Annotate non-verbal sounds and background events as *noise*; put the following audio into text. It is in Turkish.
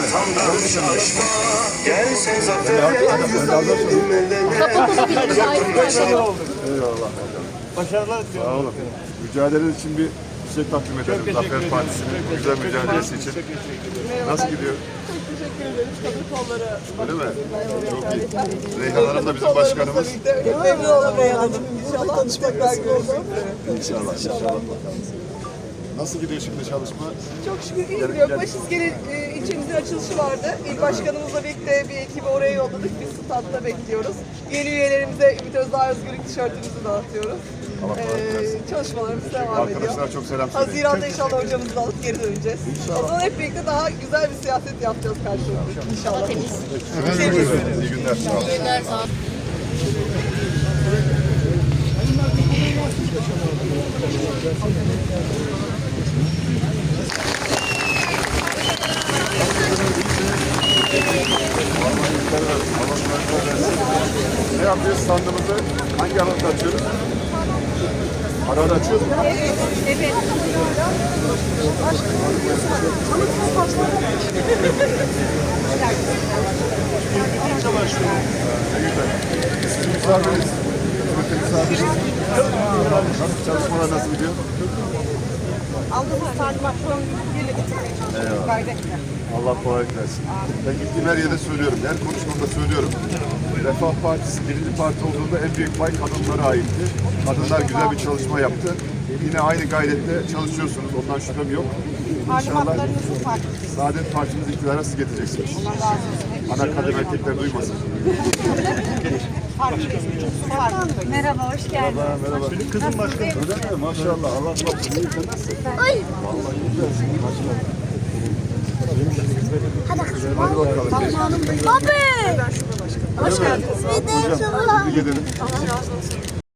Vatandan şaşma Gelse zafer Kapatılabilir Tayyip Başkanım. Eyvallah. Başarılar Sağ diliyorum. olun. İçin bir çiçek takdim edelim. Zafer. Partisi'nin güzel mücadelesi için. Nasıl gidiyor? Çok teşekkür ederiz. Kadın kolları. Öyle mi? Çok iyi. Reyhan Hanım da bizim başkanımız. Memnun oldum Reyhan Hanım. İnşallah tekrar görüşmek üzere. İnşallah. İnşallah. Nasıl gidiyor şimdi çalışma? Çok şükür iyi gidiyor. Başiskele e, ilçemizin açılışı vardı. İl başkanımızla birlikte bir ekibi oraya yolladık. Biz standta bekliyoruz. Yeni üyelerimize Ümit Özdağ Özgürlük tişörtümüzü dağıtıyoruz. Ee, çalışmalarımız devam ediyor. Arkadaşlar çok selam söyleyin. Haziran'da inşallah hocamızı da alıp geri döneceğiz. O zaman hep birlikte daha güzel bir siyaset yapacağız karşılıklı inşallah. İyi günler. Sağ olun. Günler sağ olun. Ne yapıyoruz standımızı? Hangi alanda açıyoruz? Arada açıyoruz mu? Evet. Biz sizin misafiriz. Nasıl çalışmalar nasıl gidiyor? Aldığımız talimatların birle getirmeye çalışıyoruz. Gayretle. Allah kolaylık versin. Ben gittiğim her yerde söylüyorum, her konuşmamda söylüyorum. Refah Partisi birinci parti olduğunda en büyük pay kadınlara aitti. Kadınlar güzel bir çalışma yaptı. Yine aynı gayretle çalışıyorsunuz, ondan şüphem yok. İnşallah Talimatlarınızı fark Saadet Partimizi iktidara siz getireceksiniz. Ana kadın erkekler duymasın. *laughs* Merhaba, hoş geldiniz. Merhaba, merhaba. Kızım başkanım. Öyle mi? Maşallah. Allah olsun. İyi, sen nasılsın? Vallahi güzelsin. Maşallah. Hadi bakalım. Baba! Hoş geldiniz. Bir de şu Tebrik ederim. Allah razı olsun.